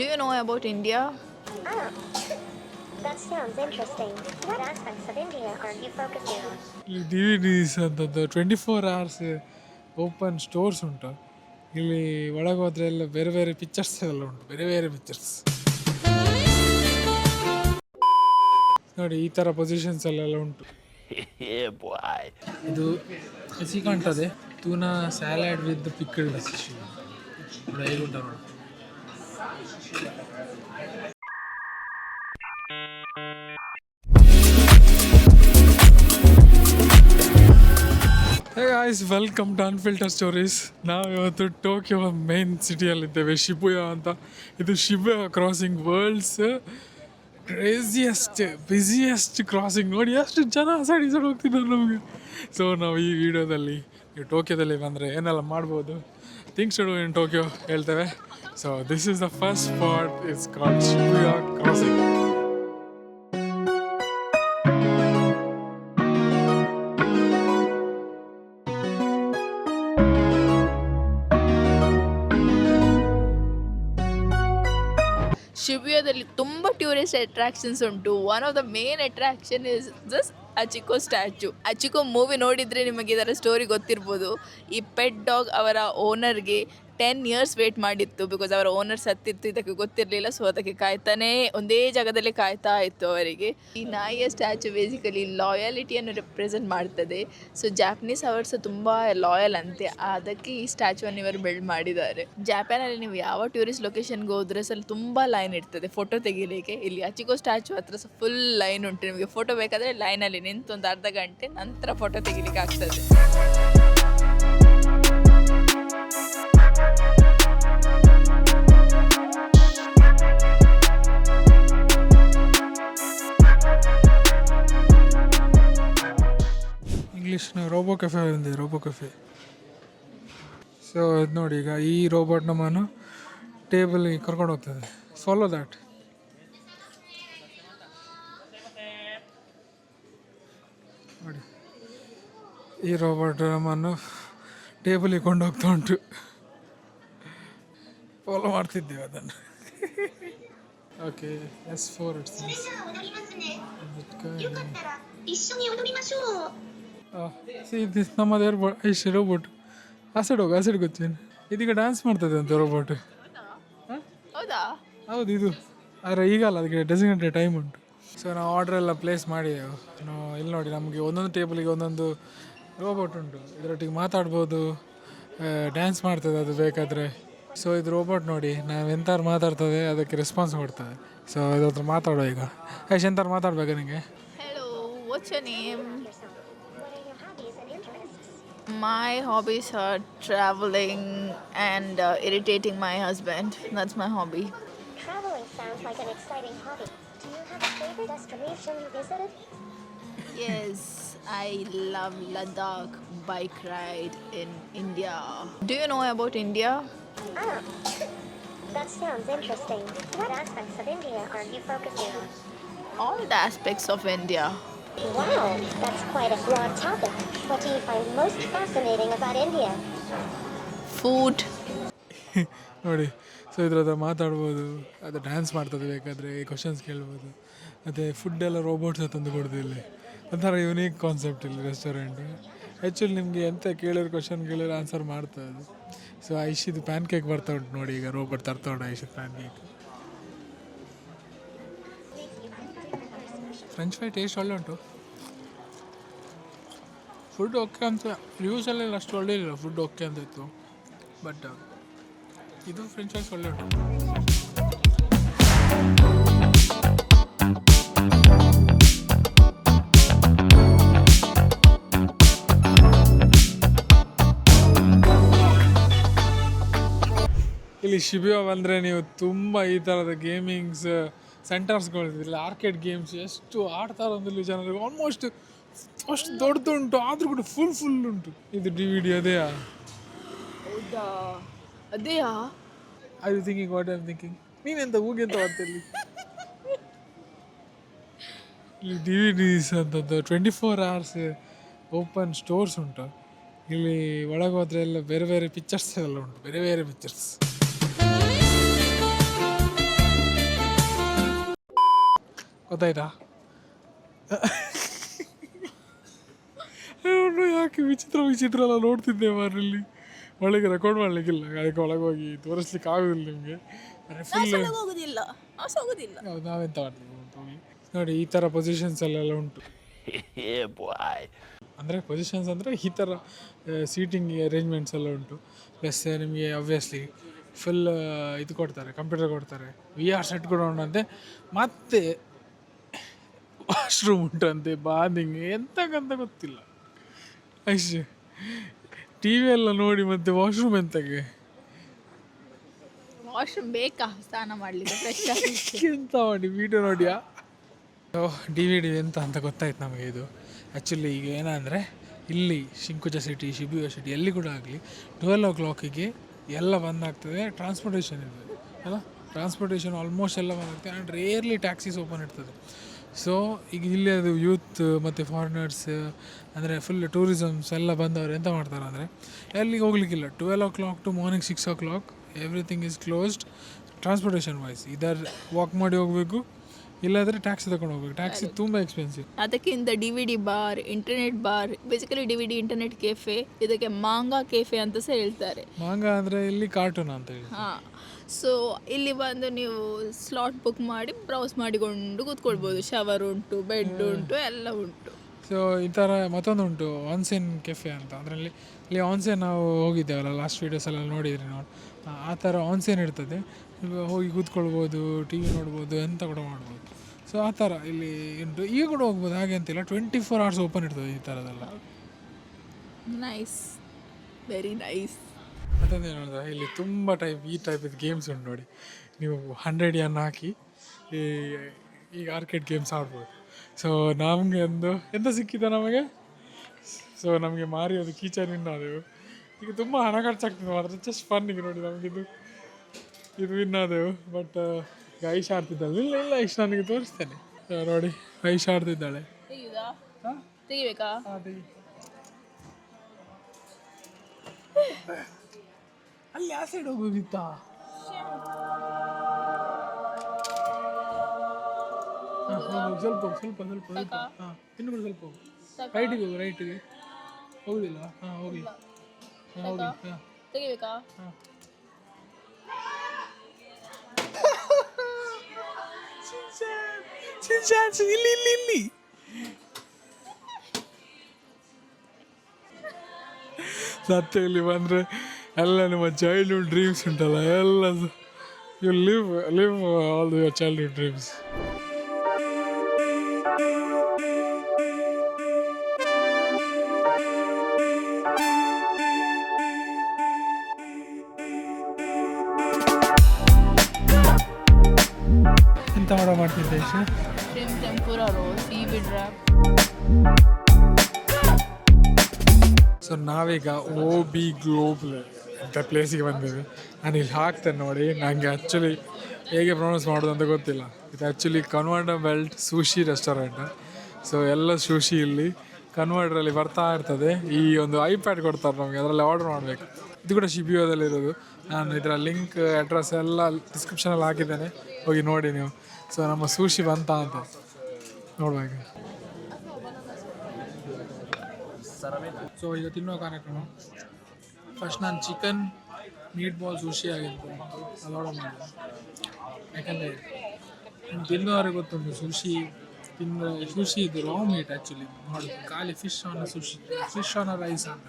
Do you know about India? Oh, that sounds interesting. What aspects of India are you focusing on? ಇಲ್ಲಿ D V Ds twenty four hours open stores ಉಂಟು ಇಲ್ಲಿ ಒಳಗೆ ಹೋದ್ರೆ ಎಲ್ಲ ಬೇರೆ ಬೇರೆ pictures ಎಲ್ಲ ಉಂಟು ಬೇರೆ ಬೇರೆ ಪಿಕ್ಚರ್ಸ್ ನೋಡಿ ಈ ಥರ ಪೊಸಿಷನ್ಸ್ ಅಲ್ಲೆಲ್ಲ ಉಂಟು ಇದು ಹಸಿ ಕಾಣ್ತದೆ ತೂನಾ ಸ್ಯಾಲಾಡ್ ವಿತ್ ಪಿಕ್ಕಲ್ಡ್ ಹಸಿ ಉಂಟು ನೋಡಿ guys welcome to unfilter stories ನಾವು ಇವತ್ತು ಟೋಕಿಯೋ ಮೇನ್ ಸಿಟಿಯಲ್ಲಿದ್ದೇವೆ ಶಿಬುಯ ಅಂತ. ಇದು Shibuya crossing world's craziest busiest crossing ನೋಡಿ ಎಷ್ಟು ಜನ ಸೈಡ್ ಈ ಸೈಡ್ ಹೋಗ್ತಿದ್ದಾರೆ ನಮಗೆ. ಸೊ ನಾವು ಈ ವಿಡಿಯೋದಲ್ಲಿ ಟೋಕಿಯೋದಲ್ಲಿ ಬಂದರೆ ಏನೆಲ್ಲ ಮಾಡ್ಬೋದು? ಥಿಂಗ್ಸ್ ಡೂ ಇನ್ ಟೋಕಿಯೋ ಹೇಳ್ತೇವೆ. So this is the first spot it's called Shibuya crossing ಶಿಬಿಯಾದಲ್ಲಿ ತುಂಬ ಟೂರಿಸ್ಟ್ ಅಟ್ರಾಕ್ಷನ್ಸ್ ಉಂಟು. One of the main attraction is just Hachiko statue. Hachiko movie ನೋಡಿದರೆ ನಿಮಗೆ ಇದರ ಸ್ಟೋರಿ ಗೊತ್ತಿರ್ಬೋದು. ಈ ಪೆಟ್ ಡಾಗ್ ಅವರ ಓನರ್ಗೆ ಟೆನ್ ಇಯರ್ಸ್ ವೇಟ್ ಮಾಡಿತ್ತು ಬಿಕಾಸ್ ಅವರ ಓನರ್ ಸತ್ತಿತ್ತು, ಇದಕ್ಕೆ ಗೊತ್ತಿರಲಿಲ್ಲ. ಸೊ ಅದಕ್ಕೆ ಕಾಯ್ತಾನೇ, ಒಂದೇ ಜಾಗದಲ್ಲಿ ಕಾಯ್ತಾ ಇತ್ತು ಅವರಿಗೆ. ಈ ನಾಯಿಯ ಸ್ಟ್ಯಾಚು ಬೇಸಿಕಲಿ ಲಾಯಾಲಿಟಿಯನ್ನು ರೆಪ್ರೆಸೆಂಟ್ ಮಾಡ್ತದೆ. ಸೊ ಜಾಪನೀಸ್ ಅವರ್ಸ್ ತುಂಬ ಲಾಯಲ್ ಅಂತೆ. ಅದಕ್ಕೆ ಈ ಸ್ಟ್ಯಾಚುವನ್ನು ಇವರು ಬಿಲ್ಡ್ ಮಾಡಿದ್ದಾರೆ. ಜಾಪಾನಲ್ಲಿ ನೀವು ಯಾವ ಟೂರಿಸ್ಟ್ ಲೊಕೇಶನ್ಗೆ ಹೋದ್ರೆ ಸಲ ತುಂಬ ಲೈನ್ ಇರ್ತದೆ. ಫೋಟೋ ತೆಗಿಲಿಕ್ಕೆ. ಇಲ್ಲಿ ಅಚಿಕೋ ಸ್ಟ್ಯಾಚು ಹತ್ರ ಸಹ ಫುಲ್ ಲೈನ್ ಉಂಟು. ನಿಮಗೆ ಫೋಟೋ ಬೇಕಾದರೆ ಲೈನಲ್ಲಿ ನಿಂತು ಒಂದು ಅರ್ಧ ಗಂಟೆ ನಂತರ ಫೋಟೋ ತೆಗಿಲಿಕ್ಕೆ ಆಗ್ತದೆ. ಇಂಗ್ಲೀಷ್ನ ರೋಬೋ ಕೆಫೆ ఉంది ರೋಬೋ ಕೆಫೆ ಸೊ ಇದು ನೋಡಿ ಈಗ ಈ ರೋಬೋಟ್ ನಮ್ಮನ್ನು ಟೇಬಲ್ಗೆ ಕರ್ಕೊಂಡು ಹೋಗ್ತದೆ. ಫಾಲೋ ದ್ಯಾಟ್ ನೋಡಿ. ಈ ರೋಬೋಟ್ ನಮ್ಮನ್ನು ಟೇಬಲಿಗೆ ಕೊಂಡೋಗ್ತಾ ಉಂಟು. ಫಾಲೋ ಮಾಡ್ತಿದ್ದೇವೆ ಅದನ್ನು. Okay S four it's C this ನಮ್ಮದು ಏರ್ ಇಷ್ಟು ರೋಬೋಟ್ ಆ ಸೈಡ್ ಹೋಗು ಆ ಸೈಡ್ ಗೊತ್ತೇನು ಇದೀಗ ಡ್ಯಾನ್ಸ್ ಮಾಡ್ತದೆ ಅಂತ ರೋಬೋಟ್ ಹೌದು? ಇದು. ಆದರೆ ಈಗಲ್ಲ ಅದಕ್ಕೆ ಡೆಸಿಗ್ನೇಟೆಡ್ ಟೈಮ್ ಉಂಟು. ಸೊ ನಾವು ಆರ್ಡರ್ ಎಲ್ಲ ಪ್ಲೇಸ್ ಮಾಡಿ ನಾವು ಇಲ್ಲಿ ನೋಡಿ ನಮಗೆ ಒಂದೊಂದು ಟೇಬಲಿಗೆ ಒಂದೊಂದು ರೋಬೋಟ್ ಉಂಟು. ಇದರೊಟ್ಟಿಗೆ ಮಾತಾಡ್ಬೋದು ಡ್ಯಾನ್ಸ್ ಮಾಡ್ತದೆ ಅದು ಬೇಕಾದರೆ. ಸೊ ಇದು ರೋಬೋಟ್ ನೋಡಿ ನಾವು ಎಂತಾರು ಮಾತಾಡ್ತದೆ ಅದಕ್ಕೆ ರೆಸ್ಪಾನ್ಸ್ ಕೊಡ್ತದೆ. ಸೊ ಇದ್ರ ಹತ್ರ ಮಾತಾಡೋ ಈಗ. ಐಶ್ ಎಂತಾರು ಮಾತಾಡ್ಬೇಕಾ ನಿಮಗೆ My hobbies are traveling and uh, irritating my husband. That's my hobby. Traveling sounds like an exciting hobby. Do you have a favorite destination you visited? Yes, I love Ladakh bike ride in India. Do you know about India? Oh, that sounds interesting. What aspects of India are you focusing on? All the aspects of India. Wow, that's quite a broad topic. What do you find most fascinating about India? Food, ನೋಡಿ so ಇದ್ರ ಹತ್ರ ಮಾತಾಡ್ಬೋದು ಅದು dance ಮಾಡ್ತದೆ ಬೇಕಾದರೆ questions ಕೇಳ್ಬೋದು. ಮತ್ತು food ಎಲ್ಲ ರೋಬೋಟ್ಸ್ ತಂದು ಕೊಡೋದು ಇಲ್ಲಿ. ಒಂಥರ ಯುನೀಕ್ ಕಾನ್ಸೆಪ್ಟ್ ಇಲ್ಲಿ ರೆಸ್ಟೋರೆಂಟು ಆ್ಯಕ್ಚುಲಿ ನಿಮಗೆ ಎಂತ ಕೇಳಿರೋ ಕ್ವಶನ್ ಕೇಳಿದ್ರೆ ಆನ್ಸರ್ ಮಾಡ್ತಾ ಅದು ಸೊ ಐಶಿದು ಪ್ಯಾನ್ ಕೇಕ್ ಬರ್ತಾ ಉಂಟು ನೋಡಿ ಈಗ ರೋಬೋಟ್ ತರ್ತಾ ಉಂಟು ಐಶಿದ್ pancake French fry taste ಒಳ್ಳೆ ಉಂಟು. ಫುಡ್ ಓಕೆ ಅಂತ ರಿವ್ಯೂಸಲ್ಲೆಲ್ಲ ಅಷ್ಟು ಒಳ್ಳೆ ಇಲ್ಲ ಫುಡ್ ಓಕೆ ಅಂತ ಇತ್ತು. ಬಟ್ ಇದು ಫ್ರೆಂಚ್ ಫ್ರೈಸ್ ಒಳ್ಳೆ ಉಂಟು. ಇಲ್ಲಿ ಶಿಬಿಯೋ ಬಂದರೆ ನೀವು ತುಂಬ ಈ ಥರದ ಗೇಮಿಂಗ್ಸ್ ಸೆಂಟರ್ಸ್ಗಳಿಲ್ಲ ಆರ್ಕೆಡ್ ಗೇಮ್ಸ್ ಎಷ್ಟು ಆಡ್ತಾರೆ ಅಂದಿಲ್ಲ ಜನರು ಆಲ್ಮೋಸ್ಟ್ ಅಷ್ಟು ದೊಡ್ಡದುಂಟು ಆದರೂ ಕೂಡ ಫುಲ್ ಫುಲ್ ಉಂಟು. ಇದು ಡಿ ವಿ ಡಿ ಅದೇ ಹೌದಾ? ಅದೇಯಾ? I you thinking what are thinking ನೀನೆಂತ ಹೂಗೆಂತ ಇಲ್ಲಿ ಇಲ್ಲಿ ಡಿ ವಿ ಡಿಸ್ ಅಂತದ್ದು twenty four hours open stores ಉಂಟು. ಇಲ್ಲಿ ಒಳಗೆ ಹೋದ್ರೆ ಎಲ್ಲ ಬೇರೆ ಬೇರೆ ಪಿಕ್ಚರ್ಸ್ ಎಲ್ಲ ಉಂಟು ಬೇರೆ ಬೇರೆ ಪಿಕ್ಚರ್ಸ್ ಗೊತ್ತಾಯ್ತಾ? ಯಾಕೆ ವಿಚಿತ್ರ ವಿಚಿತ್ರ ಎಲ್ಲ ನೋಡ್ತಿದ್ದೆ ಮಾರಲ್ಲಿ ಒಳಗೆ ರೆಕಾರ್ಡ್ ಮಾಡ್ಲಿಕ್ಕಿಲ್ಲ. ಅದಕ್ಕೆ ಒಳಗೋಗಿ ಹೋಗಿ ತೋರಿಸ್ಲಿಕ್ಕೆ ಆಗೋದಿಲ್ಲ ನಿಮಗೆ. ಫುಲ್ ಹೋಗೋದಿಲ್ಲ. ಹೋಗೋದಿಲ್ಲ. ನಾವೆಂತ ಮಾಡ್ತೀವಿ ನೋಡಿ ಈ ಥರ ಪೊಸಿಷನ್ಸ್ ಎಲ್ಲ ಉಂಟು. ಅಂದರೆ ಪೊಸಿಷನ್ಸ್ ಅಂದರೆ ಈ ಥರ ಸೀಟಿಂಗ್ ಅರೇಂಜ್ಮೆಂಟ್ಸ್ ಎಲ್ಲ ಉಂಟು. ಪ್ಲಸ್ ನಿಮಗೆ ಅಬ್ವಿಯಸ್ಲಿ ಫುಲ್ ಇದು ಕೊಡ್ತಾರೆ ಕಂಪ್ಯೂಟರ್ ಕೊಡ್ತಾರೆ. ವಿ ಆರ್ ಸೆಟ್ ಕೂಡ ಉಂಟಂತೆ ಮತ್ತೆ ವಾಶ್ರೂಮ್ ಉಂಟಂತೆ ಬಾದಿಂಗ್ ಎಂತಕ್ಕಂತ ಗೊತ್ತಿಲ್ಲ. ಅಷ್ಟೇ ಟಿ ವಿ ಎಲ್ಲ ನೋಡಿ ಮತ್ತೆ ವಾಶ್ರೂಮ್ ಎಂತಕ್ಕೆ? ವಾಶ್ರೂಮ್ ಬೇಕಾ? ಸ್ನಾನ ಮಾಡಲಿಕ್ಕೆ ಫ್ರೆಶ್ ಆಗಿ. ಎಂತ ಮಾಡಿ ವಿಡಿಯೋ ನೋಡಿಯಾ? ಡಿ ವಿ ಡಿ ಎಂತ ಅಂತ ಗೊತ್ತಾಯ್ತು ನಮಗೆ ಇದು. ಆ್ಯಕ್ಚುಲಿ ಈಗ ಏನಂದರೆ ಇಲ್ಲಿ ಶಿಂಕುಜ ಸಿಟಿ ಶಿಬಿಯೋ ಸಿಟಿ ಎಲ್ಲಿ ಕೂಡ ಆಗಲಿ ಟ್ವೆಲ್ ಓ ಕ್ಲಾಕಿಗೆ ಎಲ್ಲ ಬಂದಾಗ್ತದೆ ಟ್ರಾನ್ಸ್ಪೋರ್ಟೇಷನ್ ಇರ್ತದೆ. ಅಲ್ಲ? ಟ್ರಾನ್ಸ್ಪೋರ್ಟೇಷನ್ ಆಲ್ಮೋಸ್ಟ್ ಎಲ್ಲ ಬಂದಾಗ್ತದೆ ಆ್ಯಂಡ್ ರೇರ್ಲಿ ಟ್ಯಾಕ್ಸೀಸ್ ಓಪನ್ ಇರ್ತದೆ. ಸೊ ಈಗ ಇಲ್ಲಿ ಅದು ಯೂತ್ ಮತ್ತು ಫಾರಿನರ್ಸ್ ಅಂದರೆ ಫುಲ್ ಟೂರಿಸಮ್ಸ್ ಎಲ್ಲ ಬಂದವರು ಎಂತ ಮಾಡ್ತಾರೆ ಅಂದರೆ ಎಲ್ಲಿಗೆ ಹೋಗ್ಲಿಕ್ಕಿಲ್ಲ. Twelve o'clock to morning six o'clock everything is closed transportation wise either walk ಮಾಡಿ ಹೋಗಬೇಕು ಇಲ್ಲಾದರೆ ಟ್ಯಾಕ್ಸಿ ತಗೊಂಡು ಹೋಗ್ಬೇಕು. ಟ್ಯಾಕ್ಸಿ ತುಂಬ ಎಕ್ಸ್ಪೆನ್ಸಿವ್ ಅದಕ್ಕಿಂತ D V D bar internet bar basically D V D internet cafe ಇದಕ್ಕೆ ಮಾಂಗಾ ಕೆಫೆ ಅಂತ ಸಹ ಹೇಳ್ತಾರೆ. ಮಾಂಗಾ ಅಂದರೆ ಇಲ್ಲಿ ಕಾರ್ಟೂನ್ ಅಂತ ಹೇಳಿ ಹಾಂ. ಸೊ ಇಲ್ಲಿ ಬಂದು ನೀವು ಸ್ಲಾಟ್ ಬುಕ್ ಮಾಡಿ ಬ್ರೌಸ್ ಮಾಡಿಕೊಂಡು ಕೂತ್ಕೊಳ್ಬೋದು. ಶವರ್ ಉಂಟು ಬೆಡ್ ಉಂಟು ಎಲ್ಲ ಉಂಟು. ಸೊ ಈ ಥರ ಮತ್ತೊಂದು ಉಂಟು ಆನ್ಸೆನ್ ಕೆಫೆ ಅಂತ. ಅದರಲ್ಲಿ ಇಲ್ಲಿ ಆನ್ಸೆನ್ ನಾವು ಹೋಗಿದ್ದೇವಲ್ಲ ಲಾಸ್ಟ್ ವೀಡಿಯೋಸೆಲ್ಲ ನೋಡಿದ್ರಿ ನೋಡಿ. ಆ ಥರ ಆನ್ಸೆನ್ ಇರ್ತದೆ. ಹೋಗಿ ಕೂತ್ಕೊಳ್ಬೋದು ಟಿ ವಿ ನೋಡ್ಬೋದು ಎಂತ ಕೂಡ ಮಾಡ್ಬೋದು. ಸೊ ಆ ಥರ ಇಲ್ಲಿ ಉಂಟು. ಈಗ ಕೂಡ ಹೋಗ್ಬೋದು ಹಾಗೆ ಅಂತಿಲ್ಲ ಟ್ವೆಂಟಿ ಫೋರ್ ಅವರ್ಸ್ ಓಪನ್ ಇರ್ತದೆ ಈ ಥರದೆಲ್ಲ ನೈಸ್ ವೆರಿ ನೈಸ್ ಮತ್ತೊಂದು ನೋಡಿದ್ರೆ ಇಲ್ಲಿ ತುಂಬ ಟೈಪ್ ಈ ಟೈಪಿದ ಗೇಮ್ಸ್ ಉಂಟು ನೋಡಿ. ನೀವು ಹಂಡ್ರೆಡ್ ಯನ್ ಹಾಕಿ ಈ ಈಗ ಆರ್ಕೆಡ್ ಗೇಮ್ಸ್ ಆಡ್ಬೋದು. ಸೊ ನಮಗೆ ಒಂದು ಎಂತ ಸಿಕ್ಕಿದೆ ನಮಗೆ? ಸೊ ನಮಗೆ ಮಾರಿ ಒಂದು ಕೀಚನ್ ವಿನ್ ಆದೆವು ಈಗ ತುಂಬ ಹಣ ಖರ್ಚಾಗ್ತದೆ ಮಾತ್ರ ಜಸ್ಟ್ ಫನ್ನಿಗೆ ನೋಡಿ ನಮಗಿದು ಇದು ವಿನ್ ಆದೆವು ಬಟ್ ಈಗ ಐಶ್ ಆಡ್ತಿದ್ದಾಳೆ. ಇಲ್ಲ ಇಲ್ಲ ಐಶ್ ನನಗೆ ತೋರಿಸ್ತೇನೆ. ನೋಡಿ ಐಶ್ ಆಡ್ತಿದ್ದಾಳೆ. ತೆಗಿಬೇಕಾ? ಅದೇ ಅಲ್ಲಿ ಆ ಸೈಡ್ ಹೋಗೋದಿತ್ತಾ? ಹಾ, ಹೋಗು, ಸ್ವಲ್ಪ ಸ್ವಲ್ಪ ಸ್ವಲ್ಪ. ಸ್ವಲ್ಪ ಹಾಂ ಇನ್ನು ಕೂಡ ಸ್ವಲ್ಪ ರೈಟಿಗೆ ಹೋಗು ರೈಟಿಗೆ ಹೋಗುದಿಲ್ಲ? ಹಾಂ ಹೋಗಿ. ಹಾಂ ಹೋಗಿ ಹಾಂ. ತೆಗಿಬೇಕಾ? ಹಾಂ. ಇಲ್ಲಿ ಇಲ್ಲಿ ಇಲ್ಲಿ. ಸತ್ಯ ಇಲ್ಲಿ ಬಂದರೆ. ಎಲ್ಲ ನಿಮ್ಮ ಚೈಲ್ಡ್ಹುಡ್ ಡ್ರೀಮ್ಸ್ ಉಂಟಲ್ಲ ಎಲ್ಲ you live live all your childhood dreams ಎಂತ ಮಾಡೋ ಮಾಡ್ತಿದ್ದೆ ಟೆಂಪುರ ರೋಲ್ ಸೊ ನಾವೀಗ ಓ ಬಿ ಗ್ಲೋಬಲ್ ಅಂತ ಪ್ಲೇಸಿಗೆ ಬಂದಿವಿ ನಾನು ಇಲ್ಲಿ ಹಾಕ್ತೇನೆ ನೋಡಿ ನನಗೆ ಆ್ಯಕ್ಚುಲಿ ಹೇಗೆ ಪ್ರೊನೌನ್ಸ್ ಮಾಡೋದು ಅಂತ ಗೊತ್ತಿಲ್ಲ. ಇದು actually conveyor belt sushi restaurant so ಎಲ್ಲ ಸೂಶಿ ಇಲ್ಲಿ ಕನ್ವರ್ಡ್ರಲ್ಲಿ ಬರ್ತಾ ಇರ್ತದೆ. ಈ ಒಂದು ಐಪ್ಯಾಡ್ ಕೊಡ್ತಾರೆ ನಮಗೆ, ಅದರಲ್ಲಿ ಆರ್ಡರ್ ಮಾಡಬೇಕು. ಇದು ಕೂಡ ಶಿಬಿಯೋದಲ್ಲಿರೋದು ನಾನು ಇದರ ಲಿಂಕ್ ಅಡ್ರೆಸ್ ಎಲ್ಲ ಡಿಸ್ಕ್ರಿಪ್ಷನಲ್ಲಿ ಹಾಕಿದ್ದೇನೆ. ಹೋಗಿ ನೋಡಿ ನೀವು. ಸೊ ನಮ್ಮ ಸೂಶಿ ಬಂತ ಅಂತ. ನೋಡುವಾಗ ಸೊ ಈಗ ತಿನ್ನೋ ಕಾರ್ಯಕ್ರಮ. ಫಸ್ಟ್ ನಾನು ಚಿಕನ್ ಮೀಟ್ ಬಾಲ್ ಸುಶಿ ಆಗಿತ್ತು ಅದು ಆರ್ಡರ್ ಮಾಡಿದೆ ಯಾಕಂದರೆ ತಿನ್ನೋರಿಗೆ ಗೊತ್ತುಂಟು ಸುಶಿ ತಿನ್ನೋ ಸುಶಿ ಇದು ರಾ ಮೀಟ್ ಆ್ಯಕ್ಚುಲಿ ನೋಡಿ ಖಾಲಿ fish on sushi fish on rice ಅಂತ.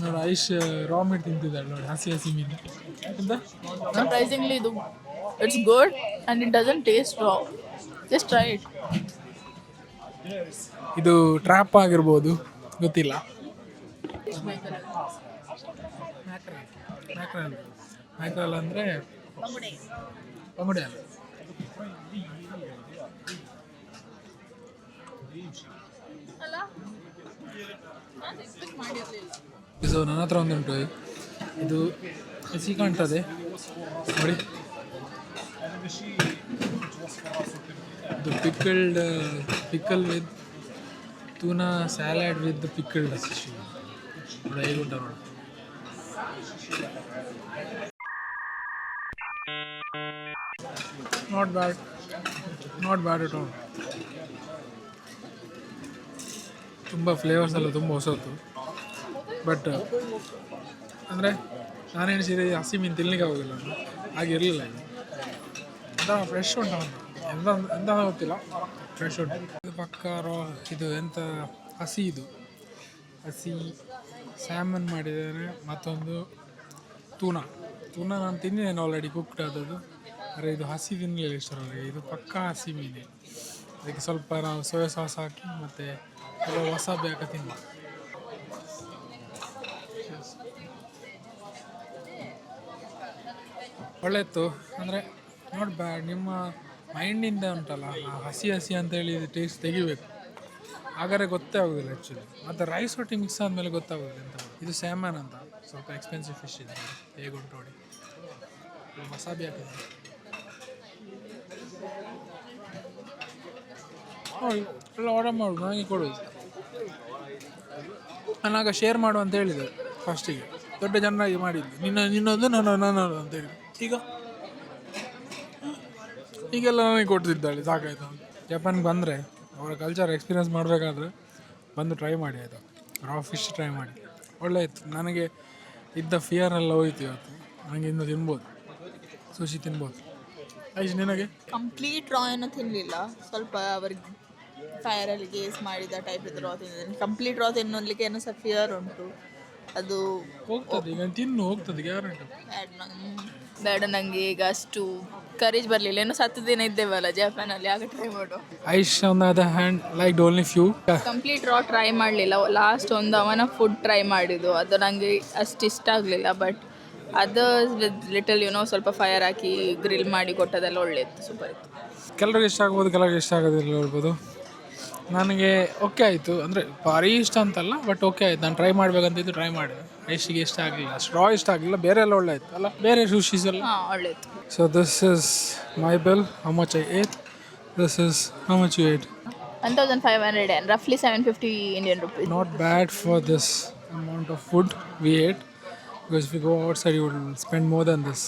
ನೋಡಿ ಐಶ್ ರಾ ಮೀಟ್ ತಿಂತಿದ್ದಾಳೆ ನೋಡಿ ಹಸಿ ಹಸಿ ಮೀನು ಸರ್ಪ್ರೈಸಿಂಗ್ಲಿ ಇದು it's good and it doesn't taste raw just try it ಇದು ಟ್ರ್ಯಾಪ್ ಆಗಿರ್ಬೋದು ಗೊತ್ತಿಲ್ಲ. ಮ್ಯಾಕ್ರಲ್ ಮ್ಯಾಕ್ರಲ್ ಅಂದರೆ ಬಂಗುಡೆ ಅಲ್ಲ. ಇದು ನನ್ನ ಹತ್ರ ಒಂದುಂಟು ಇದು ಹಸಿ ಕಾಣ್ತದೆ. ನೋಡಿ. ಇದು pickled pickle with tuna salad with pickled fish ನೋಡಿ. ಹೇಗೆ bad. Not bad at all. ತುಂಬ ಫ್ಲೇವರ್ಸ್ ಎಲ್ಲ ತುಂಬ ಹೊಸತ್ತು ಬಟ್ ಅಂದರೆ ನಾನು ಹಸಿ ಮೀನು ತಿನ್ಲಿಕ್ಕೆ ಆಗೋದಿಲ್ಲ. ಹಾಗೆ ಇರಲಿಲ್ಲ ಇದು ಎಂತ ಫ್ರೆಶ್ ಉಂಟು? ಎಂತ ಎಂತ ಗೊತ್ತಿಲ್ಲ. ಫ್ರೆಶ್ ಉಂಟು. ಇದು ಪಕ್ಕ ರಾ, ಇದು ಎಂತ, ಹಸಿ ಇದು. ಹಸಿ ಸ್ಯಾಮನ್ ಮಾಡಿದ್ದಾರೆ ಮತ್ತೊಂದು ತೂನ ತೂನ ನಾನು ತಿಂದಿದ್ದೇನೆ ಆಲ್ರೆಡಿ ಕುಕ್ಡ್ ಆದದ್ದು. ಆದರೆ ಇದು ಹಸಿ ತಿನ್ನಲಿಲ್ಲ ಇಷ್ಟರವರೆಗೆ ಇದು ಪಕ್ಕಾ ಹಸಿ ಮೀನೆ. ಅದಕ್ಕೆ ಸ್ವಲ್ಪ ನಾವು ಸೋಯಾ ಸಾಸ್ ಹಾಕಿ ಮತ್ತು ಕೆಲವು ಹೊಸ ಬೇಕ ತಿನ್ನ ಒಳ್ಳೆತ್ತು. ಅಂದರೆ ಬ್ಯಾಡ್ ನಿಮ್ಮ ಮೈಂಡಿಂದ ಉಂಟಲ್ಲ ಹಸಿ ಹಸಿ ಅಂತೇಳಿ ಟೇಸ್ಟ್ ತೆಗಿಬೇಕು. ಹಾಗಾದ್ರೆ ಗೊತ್ತೇ ಆಗೋದಿಲ್ಲ ಆ್ಯಕ್ಚುಲಿ ಮತ್ತು ರೈಸ್ ರೊಟ್ಟಿ ಮಿಕ್ಸ್ ಆದಮೇಲೆ ಗೊತ್ತಾಗೋದಿಲ್ಲ ಅಂತ ಇದು ಸ್ಯಾಮನ್ ಅಂತ. ಸ್ವಲ್ಪ ಎಕ್ಸ್ಪೆನ್ಸಿವ್ ಫಿಶ್ ಇದೆ ಹೇಗುಂಟು ನೋಡಿ. ಮಸಾಬಿ ಹಾಕಿದೆ ಎಲ್ಲ ಆರ್ಡರ್ ಮಾಡೋದು. ನನಗೆ ಕೊಡೋದು. ನಾನಾಗ ಶೇರ್ ಮಾಡು ಅಂತ ಹೇಳಿದೆ ಫಸ್ಟಿಗೆ ದೊಡ್ಡ ಜನರಾಗಿ ಮಾಡಿದ್ದು. ನಿನ್ನ, ನಿನ್ನೊಂದು ನಾನು ನನ್ನದು ಅಂತ ಹೇಳಿ ಈಗ? ಈಗೆಲ್ಲ ನನಗೆ ಕೊಡ್ತಿದ್ದಾಳೆ. ಸಾಕಾಯ್ತು. ಜಪಾನ್ಗೆ ಬಂದರೆ ಅವರ ಕಲ್ಚರ್ ಎಕ್ಸ್ಪೀರಿಯನ್ಸ್ ಮಾಡಬೇಕಾದ್ರೆ ಬಂದು ಟ್ರೈ ಮಾಡಿ ಆಯಿತು. ರಾ ಫಿಶ್ ಟ್ರೈ ಮಾಡಿ. ಒಳ್ಳೆ ಇತ್ತು. ನನಗೆ ಇದ್ದ ಫಿಯರ್ ಎಲ್ಲ ಹೋಯ್ತು ಇವತ್ತು. ನನಗೆ ಇನ್ನು ತಿನ್ಬೋದು. ಸುಶಿ ತಿನ್ಬೋದು. ಐಶ್ ನಿನಗೆ? ಕಂಪ್ಲೀಟ್ ರಾ ಏನೋ ತಿನ್ನಲಿಲ್ಲ ಸ್ವಲ್ಪ ಅವ್ರಿಗೆ ಫೈರಲ್ಲಿ ಗೇಸ್ ಮಾಡಿದ ಟೈಪ್ ಇದ್ದು ರಾ ತಿಂದಿದ್ದೀನಿ. ಕಂಪ್ಲೀಟ್ ರಾ ತಿನ್ನೋದಕ್ಕೆ ಏನೋ ಸ್ವಲ್ಪ ಫಿಯರ್ ಉಂಟು. ಅದು ಹೋಗ್ತದೆ. ಈಗ ತಿನ್ನು ಹೋಗ್ತದೆ ಗ್ಯಾರಂಟಿ ಬೇಡ ನಂಗೆ ಈಗ ಅಷ್ಟು ಕರೇಜ್ ಬರಲಿಲ್ಲ. ಏನೋ ಸತ್ತು ದಿನ ಇದ್ದೇವಲ್ಲ ಜಪಾನಲ್ಲಿ ಆಗ ಟ್ರೈ ಮಾಡು ಐಶ್ on the hand like only few complete raw try ಮಾಡಲಿಲ್ಲ. ಲಾಸ್ಟ್ ಒಂದು ಅವನ ಫುಡ್ ಟ್ರೈ ಮಾಡಿದ್ದು. ಅದು ನನಗೆ ಅಷ್ಟು ಇಷ್ಟ ಆಗಲಿಲ್ಲ ಬಟ್ ಅದು ಲಿಟಲ್ ಯುನೋ ಸ್ವಲ್ಪ ಫೈರ್ ಹಾಕಿ ಗ್ರಿಲ್ ಮಾಡಿ ಕೊಟ್ಟದೆಲ್ಲ ಒಳ್ಳೆ ಇತ್ತು ಸೂಪರ್ ಇತ್ತು. ಕೆಲವ್ರಿಗೆ ಇಷ್ಟ ಆಗ್ಬೋದು ಕೆಲವ್ರಿಗೆ ಇಷ್ಟ ಆಗೋದಿಲ್ಲ ಹೇಳ್ಬೋದು. ನನಗೆ ಓಕೆ ಆಯಿತು. ಅಂದರೆ ಭಾರಿ ಇಷ್ಟ ಅಂತಲ್ಲ ಬಟ್ ಓಕೆ ಆಯ್ತು. ನಾನು ಟ್ರೈ ಮಾಡ್ಬೇಕಂತಿದ್ದು ಟ್ರೈ ಮಾಡಿದೆ. ರೈಸಿಗೆ ಇಷ್ಟ ಆಗಲಿಲ್ಲ. ಸ್ಟ್ರಾ ಇಷ್ಟ ಆಗಲಿಲ್ಲ. ಬೇರೆ ಎಲ್ಲ ಒಳ್ಳೆ ಆಯ್ತು ಅಲ್ಲ ಬೇರೆ ಸುಶೀಸ್ ಎಲ್ಲ? ಒಳ್ಳೆಯಿತ್ತು so this is my bill how much I ate this is how much you ate one thousand five hundred and ರಫ್ಲಿ seven fifty Indian rupees not bad for this amount of food we ate because we go outside you will spend more than this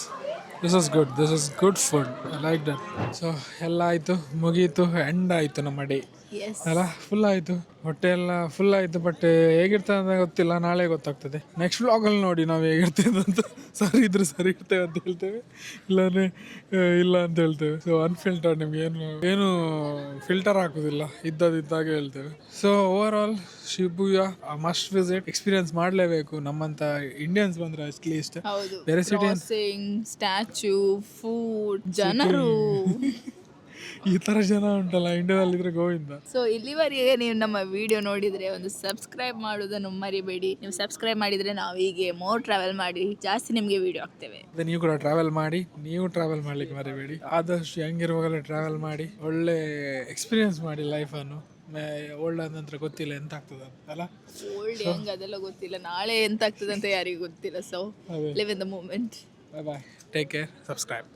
this is good this is good food I like that so ಎಲ್ಲ ಆಯಿತು. ಮುಗೀತು. End ಆಯಿತು ನಮ್ಮ day ಅಲ್ಲ full ಆಯಿತು. ಹೊಟ್ಟೆ ಎಲ್ಲ full ಆಯಿತು ಬಟ್ ಹೇಗಿರ್ತದೆ ಅಂತ ಗೊತ್ತಿಲ್ಲ. ನಾಳೆ ಗೊತ್ತಾಗ್ತದೆ. ನೆಕ್ಸ್ಟ್ ವ್ಲಾಗಲ್ಲಿ ನೋಡಿ ನಾವು ಹೇಗಿರ್ತೇವೆ ಅಂತ. ಸರಿ ಇದ್ರೆ ಸರಿ ಇರ್ತೇವೆ ಅಂತ ಹೇಳ್ತೇವೆ. ಇಲ್ಲಾಂದ್ರೆ ಇಲ್ಲ ಅಂತ ಹೇಳ್ತೇವೆ. ಸೊ ಅನ್ಫಿಲ್ಟರ್ ನಿಮ್ಗೆ ಏನು ಏನು ಫಿಲ್ಟರ್ ಹಾಕೋದಿಲ್ಲ. ಇದ್ದದ್ದು ಇದ್ದಾಗೆ ಹೇಳ್ತೇವೆ. So overall Shibuya must visit experience ಮಾಡಲೇಬೇಕು. ನಮ್ಮಂತ ಇಂಡಿಯನ್ಸ್ ಬಂದ್ರೆ ಅಟ್ಲೀಸ್ಟ್ ಬೇರೆ ಸಿಟಿ ಸ್ಟ್ಯಾಚ್ಯೂ ಫುಡ್ ಜನರು. ಈ ಥರ ಜನ ಉಂಟಲ್ಲ ಇಂಡಿಯಾದಲ್ಲಿದ್ರೆ ಗೋವಿಂದ. ಸೊ ಇಲ್ಲಿವರೆಗೆ ನೀವು ನಮ್ಮ ವಿಡಿಯೋ ನೋಡಿದ್ರೆ ಒಂದು ಸಬ್ಸ್ಕ್ರೈಬ್ ಮಾಡೋದನ್ನು ಮರಿಬೇಡಿ. ನೀವು ಸಬ್ಸ್ಕ್ರೈಬ್ ಮಾಡಿದ್ರೆ ನಾವು ಹೀಗೆ ಮೋರ್ ಟ್ರಾವೆಲ್ ಮಾಡಿ ಜಾಸ್ತಿ ನಿಮಗೆ ವಿಡಿಯೋ ಆಗ್ತೇವೆ ಅದೇ ನೀವು ಕೂಡ ಟ್ರಾವೆಲ್ ಮಾಡಿ ನೀವು ಟ್ರಾವೆಲ್ ಮಾಡ್ಲಿಕ್ಕೆ ಮರಿಬೇಡಿ. ಆದಷ್ಟು ಹೆಂಗಿರುವಾಗಲೇ ಟ್ರಾವೆಲ್ ಮಾಡಿ ಒಳ್ಳೆ ಎಕ್ಸ್ಪೀರಿಯನ್ಸ್ ಮಾಡಿ ಲೈಫನ್ನು ಓಲ್ಡ್ ಆದ ನಂತರ ಗೊತ್ತಿಲ್ಲ ಎಂತ ಆಗ್ತದೆ ಅಲ್ಲ? ಓಲ್ಡ್ ಹೆಂಗ್ ಅದೆಲ್ಲ ಗೊತ್ತಿಲ್ಲ. ನಾಳೆ ಎಂತ ಆಗ್ತದೆ ಅಂತ ಯಾರಿಗೂ ಗೊತ್ತಿಲ್ಲ. So live in the moment bye bye take care subscribe